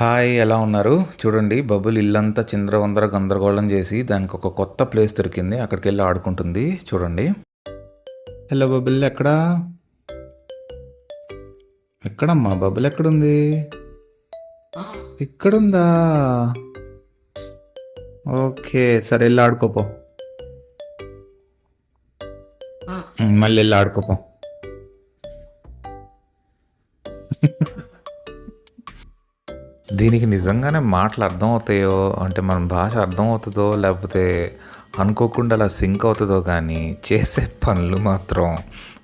Hi ఎలా ఉన్నారు? చూడండి బబుల్ ఇల్లంతా చిందరవందర గందరగోళం చేసి దానికి ఒక కొత్త ప్లేస్ దొరికింది. అక్కడికి వెళ్ళి ఆడుకుంటుంది. చూడండి. హలో బబుల్ ఎక్కడా? ఎక్కడమ్మా? బబుల్ ఎక్కడుంది? ఇక్కడుందా? ఓకే సరే వెళ్ళి ఆడుకోపో. మళ్ళీ వెళ్ళి ఆడుకోపో. దీనికి నిజంగానే మాటలు అర్థం అవుతాయో అంటే మన భాష అర్థం అవుతుందో లేకపోతే అనుకోకుండా అలా సింక్ అవుతుందో కానీ చేసే పనులు మాత్రం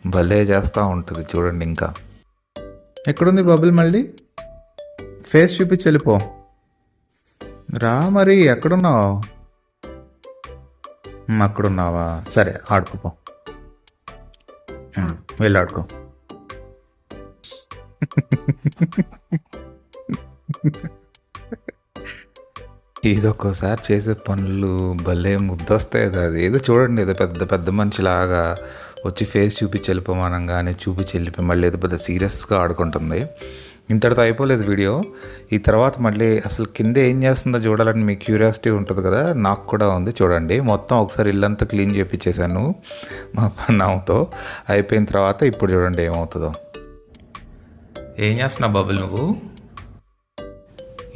భలే చేస్తూ ఉంటుంది చూడండి ఇంకా. ఎక్కడుంది బబుల్ మళ్ళీ? ఫేస్ చూపించి వెళ్ళిపో. రా మరి ఎక్కడున్నావు? అక్కడున్నావా? సరే ఆడుకోపో వెళ్ళి ఆడుకో. ఇదొక్కోసారి చేసే పనులు భలే ముద్దొస్తాయి అది. అది ఏదో చూడండి ఏదో పెద్ద పెద్ద మనిషిలాగా వచ్చి ఫేస్ చూపించి వెళ్ళిపోమానంగానే చూపించి వెళ్ళిపోయి మళ్ళీ ఏదో పెద్ద సీరియస్గా ఆడుకుంటుంది. ఇంతటితో అయిపోలేదు వీడియో. ఈ తర్వాత మళ్ళీ అసలు కింద ఏం చేస్తుందో చూడాలని మీ క్యూరియాసిటీ ఉంటుంది కదా నాకు కూడా ఉంది చూడండి. మొత్తం ఒకసారి ఇల్లంతా క్లీన్ చేపించేశాను మా పన్నావుతో. అయిపోయిన తర్వాత ఇప్పుడు చూడండి ఏమవుతుందో. ఏం చేస్తున్నావు బబుల్ నువ్వు?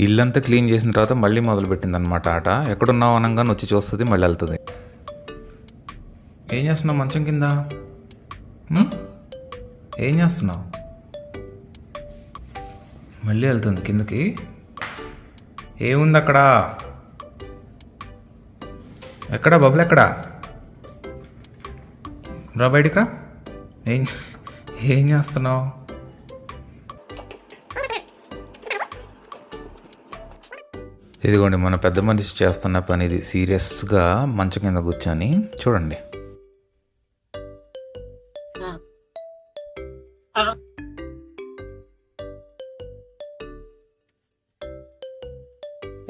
ఇల్లంతా క్లీన్ చేసిన తర్వాత మళ్ళీ మొదలుపెట్టింది అనమాట ఆట. ఎక్కడున్నావు అనగానే వచ్చి చూస్తుంది మళ్ళీ వెళ్తుంది. ఏం చేస్తున్నావు మంచం కింద? ఏం చేస్తున్నావు? మళ్ళీ వెళ్తుంది కిందకి. ఏముంది అక్కడ ఎక్కడ బబుల్ ఎక్కడ? రా బయటికి రా. ఏం ఏం చేస్తున్నావు? ఇదిగోండి మన పెద్ద మనిషి చేస్తున్న పని ఇది. సీరియస్గా మంచం కింద కూర్చొని చూడండి.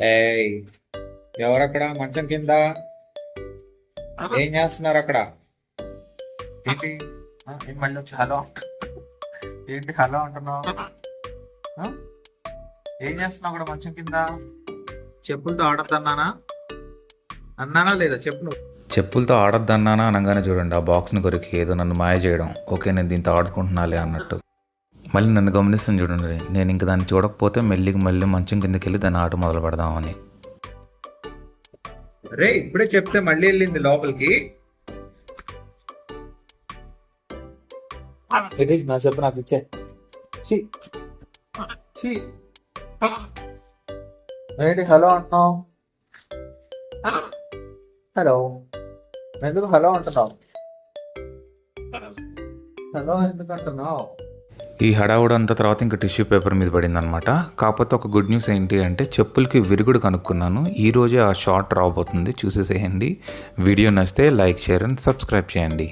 ఏయ్ ఎవరక్కడ మంచం కింద? ఏం చేస్తున్నారు అక్కడ? ఏంటి? మళ్ళీ వచ్చి హలో? ఏంటి హలో అంటున్నావు? ఏం చేస్తున్నావు అక్కడ మంచం కింద? చెప్పులతో ఆడద్దన్నానా? అన్నానా లేదా? చెప్పు నువ్వు. చెప్పులతో ఆడద్దన్నానా అనగానే చూడండి ఆ బాక్స్ని కొరికి ఏదో నన్ను మాయ చేయడం. ఓకే నేను దీంతో ఆడుకుంటున్నాలే అన్నట్టు. మళ్ళీ నన్ను గమనిస్తాను చూడండి నేను ఇంక దాన్ని చూడకపోతే మెల్లికి మళ్ళీ మంచం కిందకి వెళ్ళి దాన్ని ఆట మొదలు పెడదామని. రే ఇప్పుడే చెప్తే మళ్ళీ వెళ్ళింది లోపలికి. నా చెప్పు నాకు ఇచ్చే. ఏంటి? హలో అంటున్నావు? హలో. ఎందుకు హలో అంటున్నావు? హలో. ఎందుకు అంటున్నావు? ఈ హడావుడంతా తర్వాత ఇంకా టిష్యూ పేపర్ మీద పడింది అనమాట కాకపోతే ఒక గుడ్ న్యూస్ ఏంటి అంటే చెప్పులకి విరుగుడు కనుక్కున్నాను. ఈ రోజే ఆ షార్ట్ రాబోతుంది. చూసేసేయండి. వీడియో నచ్చితే లైక్ షేర్ అండ్ సబ్స్క్రైబ్ చేయండి.